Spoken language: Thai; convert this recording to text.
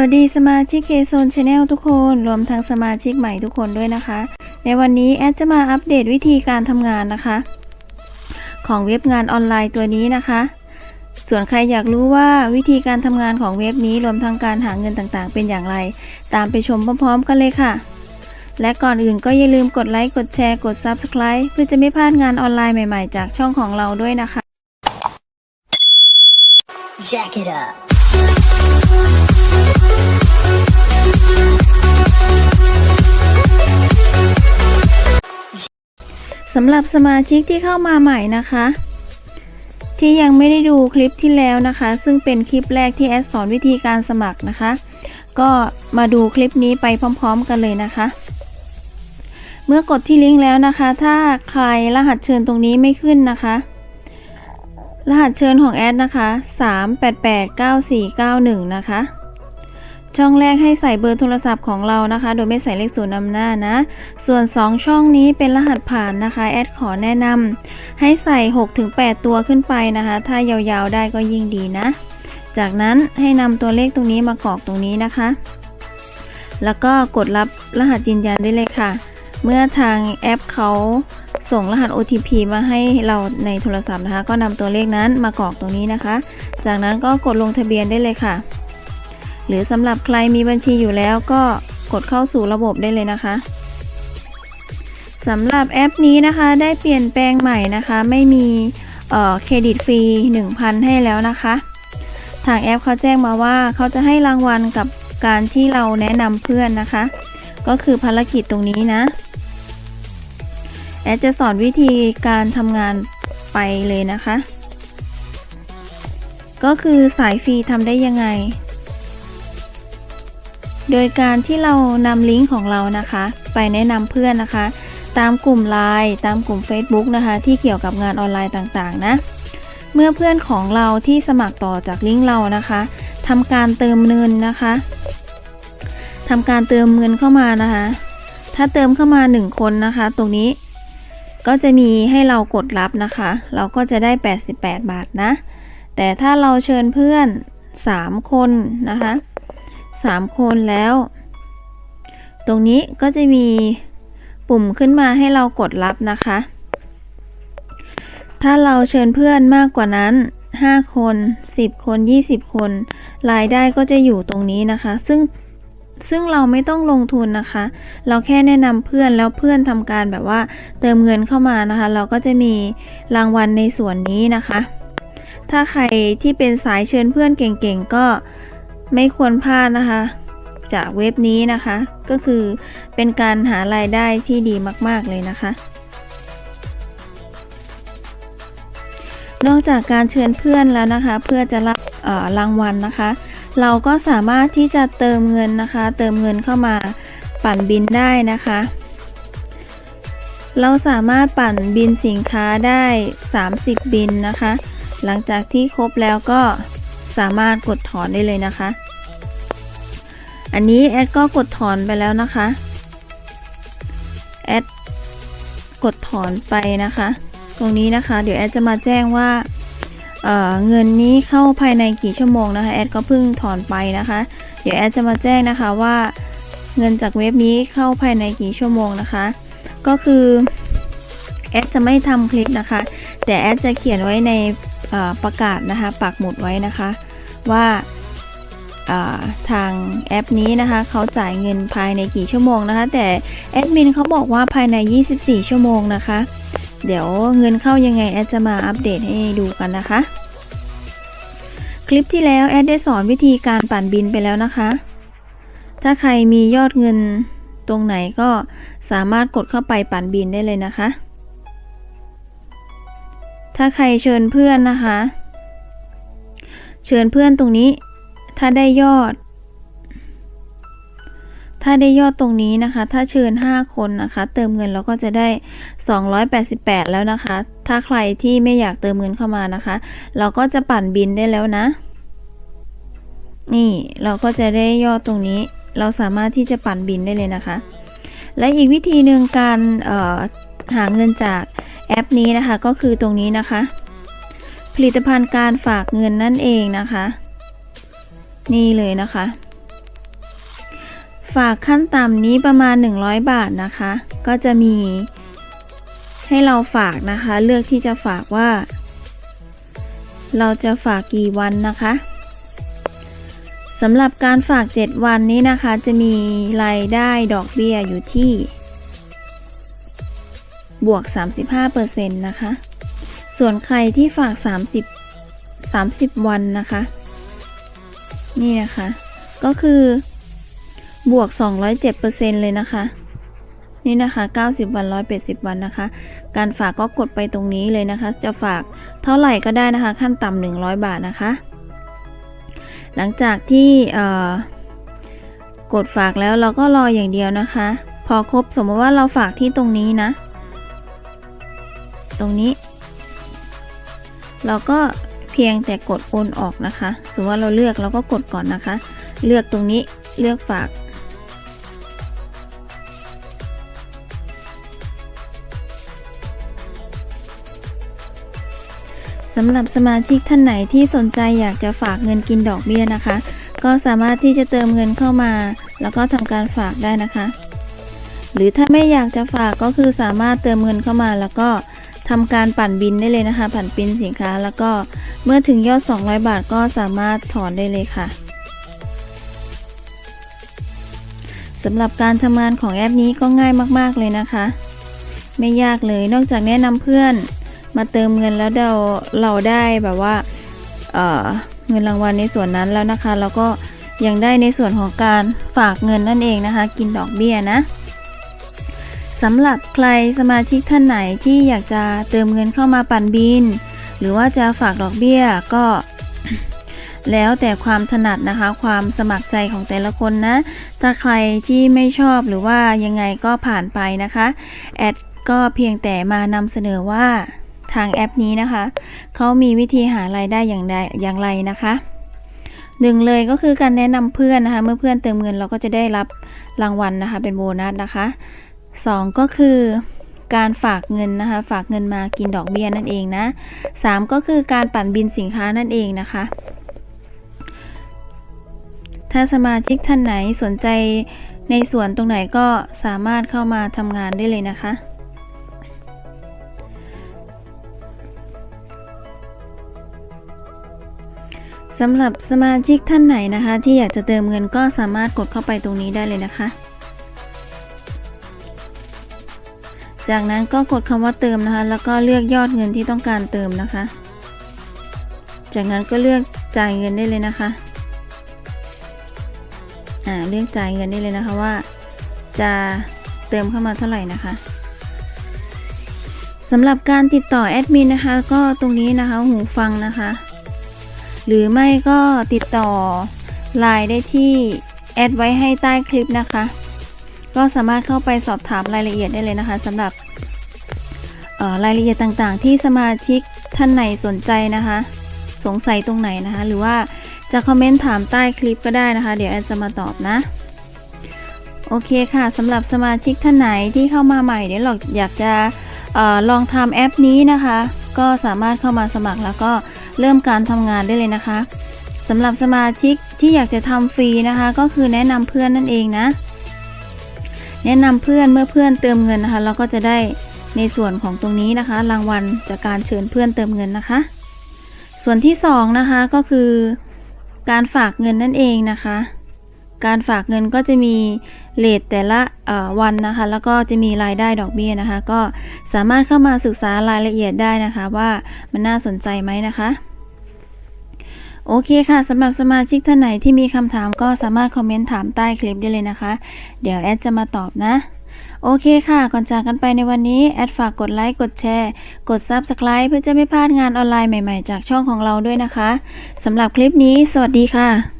วัสดีสมาชิกเคโซนชาแนลทุกคน รวมทั้งสมาชิกใหม่ทุกคนด้วยนะคะ ในวันนี้แอดจะมาอัปเดตวิธีการทำงานนะคะ ของเว็บงานออนไลน์ตัวนี้นะคะ ส่วนใครอยากรู้ว่าวิธีการทำงานของเว็บนี้รวมทั้งการหาเงินต่างๆ เป็นอย่างไร ตามไปชมพร้อมๆ กันเลยค่ะ และก่อนอื่นก็อย่าลืมกดไลค์กดแชร์กด Subscribe เพื่อจะไม่พลาดงานออนไลน์ใหม่ๆ จากช่องของเราด้วยนะคะ Jack it up. สำหรับสมาชิกที่เข้ามาใหม่นะคะ ที่ยังไม่ได้ดูคลิปที่แล้วนะคะ ซึ่งเป็นคลิปแรกที่แอดสอนวิธีการสมัครนะคะ ก็มาดูคลิปนี้ไปพร้อม ๆ กันเลยนะคะ เมื่อกดที่ลิงก์แล้วนะคะ ถ้าใครรหัสเชิญตรงนี้ไม่ขึ้นนะคะ รหัสเชิญของแอดนะคะ 3889491 นะคะ ช่องแรกให้ใส่เบอร์โทรศัพท์ของเรานะคะ โดยไม่ใส่เลขศูนย์นำหน้านะ ส่วน 2 ช่องนี้เป็นรหัสผ่านนะคะ แอดขอแนะนำให้ใส่ 6-8 ตัวขึ้นไปนะคะ ถ้ายาวๆได้ก็ยิ่งดีนะ จากนั้นให้นำตัวเลขตรงนี้มากรอกตรงนี้นะคะ แล้วก็กดรับรหัสยืนยันได้เลยค่ะ เมื่อทางแอปเขาส่งรหัส OTP มาให้เราในโทรศัพท์นะคะ ก็นำตัวเลขนั้นมากรอกตรงนี้นะคะ จากนั้นก็กดลงทะเบียนได้เลยค่ะ หรือสำหรับใครมีบัญชีอยู่แล้วก็กดเข้าสู่ระบบได้เลยนะคะสำหรับแอปนี้นะคะได้เปลี่ยนแปลงใหม่นะคะ ไม่มีเเครดิตฟรี 1,000 ให้แล้วนะคะ ทางแอปเขาแจ้งมาว่าเขาจะให้รางวัลกับการที่เราแนะนำเพื่อนนะคะ ก็คือภารกิจตรงนี้นะ แอดจะสอนวิธีการทำงานไปเลยนะคะ ก็คือสายฟรีทำได้ยังไง โดยการที่เรานำลิงก์ของเรานะคะ ไปแนะนำเพื่อนนะคะ ตามกลุ่มไลน์ตามกลุ่ม Facebook นะคะ ที่เกี่ยวกับงานออนไลน์ต่างๆนะ เมื่อเพื่อนของเราที่สมัครต่อจากลิงก์เรานะคะทำการเติมเงินนะคะทำการเติมเงินเข้ามานะคะ ถ้าเติมเข้ามา 1 คนนะคะ ตรงนี้ก็จะมีให้เรากดรับนะคะ เราก็จะได้ 88 บาทนะ แต่ถ้าเราเชิญเพื่อน 3 คนนะคะ 3 คนแล้ว ตรงนี้ก็จะมีปุ่มขึ้นมาให้เรากดรับนะคะ ถ้าเราเชิญเพื่อนมากกว่านั้น 5 คน 10 คน 20 คน รายได้ก็จะอยู่ตรงนี้นะคะ ซึ่งซึ่งเราไม่ต้องลงทุนนะคะ เราแค่แนะนำเพื่อนแล้วเพื่อนทำการแบบว่าเติมเงินเข้ามานะคะ เราก็จะมีรางวัลในส่วนนี้นะคะ ถ้าใครที่เป็นสายเชิญเพื่อนเก่งๆก็ ไม่ควรพลาดนะคะ จากเว็บนี้นะคะ ก็คือเป็นการหารายได้ที่ดีมาก ๆ เลยนะคะ นอกจากการเชิญเพื่อนแล้วนะคะ เพื่อจะรับรางวัลนะคะ เราก็สามารถที่จะเติมเงินนะคะ เติมเงินเข้ามาปั่นบินได้นะคะ เราสามารถปั่นบินสินค้าได้ 30 บินนะคะ หลังจากที่ครบแล้วก็ สามารถกดถอนได้เลยนะคะ อันนี้แอดก็กดถอนไปแล้วนะคะแอดกดถอนไปนะคะ ตรงนี้นะคะ เดี๋ยวแอดจะมาแจ้งว่าเเงินนี้เข้าภายในกี่ชั่วโมงนะคะแอดก็เพิ่งถอนไปนะคะ เดี๋ยวแอดจะมาแจ้งนะคะว่าเงินจากเว็บนี้เข้าภายในกี่ชั่วโมงนะคะ ก็คือแอดจะไม่ทำคลิปนะคะ แต่แอดจะเขียนไว้ในประกาศนะคะ ปักหมุดไว้นะคะ ว่าาทางแอปนี้นะคะเขาจ่ายเงินภายในกี่ชั่วโมงนะคะ แต่แอดมินเขาบอกว่าภายใน 24 ชั่วโมงนะคะ เดี๋ยวเงินเข้ายังไงแอดจะมาอัปเดตให้ดูกันนะคะ คลิปที่แล้วแอดได้สอนวิธีการปั่นบินไปแล้วนะคะ ถ้าใครมียอดเงินตรงไหนก็สามารถกดเข้าไปปั่นบินได้เลยนะคะ ถ้าใครเชิญเพื่อนนะคะ เชิญเพื่อนตรงนี้ ถ้าได้ยอด ถ้าได้ยอดตรงนี้นะคะ ถ้าเชิญ 5 คนนะคะ เติมเงินเราก็จะได้ 288 แล้วนะคะ ถ้าใครที่ไม่อยากเติมเงินเข้ามานะคะ เราก็จะปั่นบินได้แล้วนะ นี่เราก็จะได้ยอดตรงนี้ เราสามารถที่จะปั่นบินได้เลยนะคะ และอีกวิธีหนึ่งการหาเงินจากแอปนี้นะคะ ก็คือตรงนี้นะคะ ผลิตภัณฑ์การฝากเงินนั่นเองนะคะ นี่เลยนะคะ ฝากขั้นต่ำนี้ประมาณ 100 บาทนะคะ ก็จะมีให้เราฝากนะคะ เลือกที่จะฝากว่า เราจะฝากกี่วันนะคะสำหรับการฝาก 7 วันนี้นะคะ จะมีรายได้ดอกเบี้ยอยู่ที่ บวก 35%นะคะ ส่วนใครที่ฝาก 30 30 วันนะคะ นี่นะคะ ก็คือบวก 207%เลยนะคะ นี่นะคะ 90 วัน 180 วันนะคะ การฝากก็กดไปตรงนี้เลยนะคะ จะฝากเท่าไหร่ก็ได้นะคะ ขั้นต่ำ100 บาทนะคะ หลังจากที่กดฝากแล้วเราก็รออย่างเดียวนะคะ พอครบสมมติว่าเราฝากที่ตรงนี้นะ ตรงนี้ เราก็เพียงแต่กดโอนออกนะคะ สมมติว่าเราเลือกเราก็กดก่อนนะคะ เลือกตรงนี้เลือกฝากสำหรับสมาชิกท่านไหนที่สนใจอยากจะฝากเงินกินดอกเบี้ยนะคะ ก็สามารถที่จะเติมเงินเข้ามา แล้วก็ทำการฝากได้นะคะ หรือถ้าไม่อยากจะฝากก็คือสามารถเติมเงินเข้ามาแล้วก็ ทำการปั่นบินได้เลยนะคะ ปั่นบินสินค้า แล้วก็เมื่อถึงยอด 200 บาทก็สามารถถอนได้เลยค่ะสำหรับการทำงานของแอปนี้ก็ง่ายมาก ๆ เลยนะคะ ไม่ยากเลยนอกจากแนะนำเพื่อนมาเติมเงินแล้วเราเราได้แบบว่าเเงินรางวัลในส่วนนั้นแล้วนะคะ แล้วก็ยังได้ในส่วนของการฝากเงินนั่นเองนะคะ กินดอกเบี้ยนะ สำหรับใครสมาชิกท่านไหนที่อยากจะเติมเงินเข้ามาปั่นบิน หรือว่าจะฝากดอกเบี้ยก็แล้วแต่ความถนัดนะคะ ความสมัครใจของแต่ละคนนะ ถ้าใครที่ไม่ชอบหรือว่ายังไงก็ผ่านไปนะคะ แอดก็เพียงแต่มานำเสนอว่าทางแอปนี้นะคะ เขามีวิธีหารายได้อย่างไรอย่างไรนะคะหนึ่งเลยก็คือการแนะนำเพื่อนนะคะ เมื่อเพื่อนเติมเงินเราก็จะได้รับรางวัลนะคะ เป็นโบนัสนะคะ สองก็คือการฝากเงินนะคะ ฝากเงินมากินดอกเบี้ยนั่นเองนะสามก็คือการปั่นบินสินค้านั่นเองนะคะ ถ้าสมาชิกท่านไหนสนใจในส่วนตรงไหนก็สามารถเข้ามาทำงานได้เลยนะคะสำหรับสมาชิกท่านไหนนะคะ ที่อยากจะเติมเงินก็สามารถกดเข้าไปตรงนี้ได้เลยนะคะ จากนั้นก็กดคำว่าเติมนะคะ แล้วก็เลือกยอดเงินที่ต้องการเติมนะคะ จากนั้นก็เลือกจ่ายเงินได้เลยนะคะอ่าเลือกจ่ายเงินได้เลยนะคะว่า จะเติมเข้ามาเท่าไหร่นะคะสำหรับการติดต่อแอดมินนะคะ ก็ตรงนี้นะคะหูฟังนะคะ หรือไม่ก็ติดต่อไลน์ได้ที่แอดไว้ให้ใต้คลิปนะคะ ก็สามารถเข้าไปสอบถามรายละเอียดได้เลยนะคะสำหรับรายละเอียดต่างๆ ที่สมาชิกท่านไหนสนใจนะคะ สงสัยตรงไหนนะคะ หรือว่าจะคอมเมนต์ถามใต้คลิปก็ได้นะคะ เดี๋ยวแอดจะมาตอบนะ โอเคค่ะสำหรับสมาชิกท่านไหนที่เข้ามาใหม่เดี๋ยวเราอยากจะออลองทำแอปนี้นะคะ ก็สามารถเข้ามาสมัครแล้วก็เริ่มการทำงานได้เลยนะคะสำหรับสมาชิกที่อยากจะทำฟรีนะคะ ก็คือแนะนำเพื่อนนั่นเองนะ แนะนำเพื่อนเมื่อเพื่อนเติมเงินนะคะ เราก็จะได้ในส่วนของตรงนี้นะคะ รางวัลจากการเชิญเพื่อนเติมเงินนะคะ ส่วนที่2นะคะก็คือการฝากเงินนั่นเองนะคะ การฝากเงินก็จะมีเลทแต่ละวันนะคะ แล้วก็จะมีรายได้ดอกเบี้ยนะคะ ก็สามารถเข้ามาศึกษารายละเอียดได้นะคะ ว่ามันน่าสนใจไหมนะคะ โอเคค่ะสำหรับสมาชิกท่านไหนที่มีคำถามก็สามารถคอมเมนต์ถามใต้คลิปได้เลยนะคะ เดี๋ยวแอดจะมาตอบนะ โอเคค่ะ ก่อนจากกันไปในวันนี้ แอดฝากกดไลค์ กดแชร์ กด Subscribe เพื่อจะไม่พลาดงานออนไลน์ใหม่ๆ จากช่องของเราด้วยนะคะสำหรับคลิปนี้ สวัสดีค่ะ